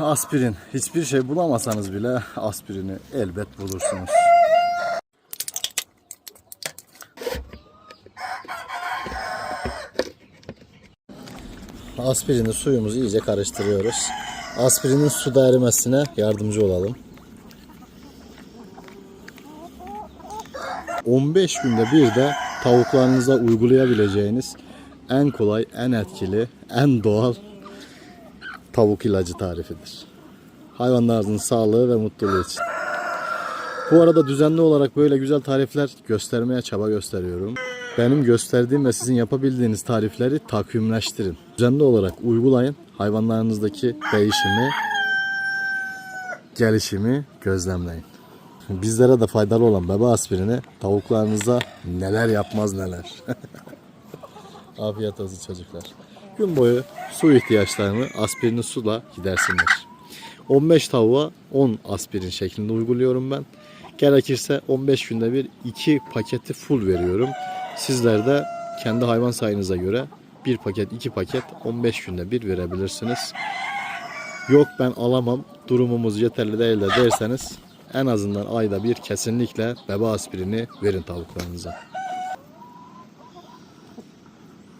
Aspirin. Hiçbir şey bulamasanız bile aspirini elbet bulursunuz. Aspirini suyumuzu iyice karıştırıyoruz. Aspirinin suda erimesine yardımcı olalım. 15 günde bir de tavuklarınıza uygulayabileceğiniz en kolay, en etkili, en doğal tavuk ilacı tarifidir. Hayvanlarınızın sağlığı ve mutluluğu için. Bu arada düzenli olarak böyle güzel tarifler göstermeye çaba gösteriyorum. Benim gösterdiğim ve sizin yapabildiğiniz tarifleri takvimleştirin. Düzenli olarak uygulayın. Hayvanlarınızdaki değişimi, gelişimi gözlemleyin. Bizlere de faydalı olan bebe aspirini tavuklarınıza neler yapmaz neler. Afiyet olsun çocuklar. Gün boyu su ihtiyaçlarını aspirinli suyla gidersinler. 15 tavuğa 10 aspirin şeklinde uyguluyorum ben. Gerekirse 15 günde bir 2 paketi full veriyorum. Sizler de kendi hayvan sayınıza göre 1 paket 2 paket 15 günde bir verebilirsiniz. Yok ben alamam durumumuz yeterli değil de derseniz en azından ayda bir kesinlikle bebe aspirini verin tavuklarınıza.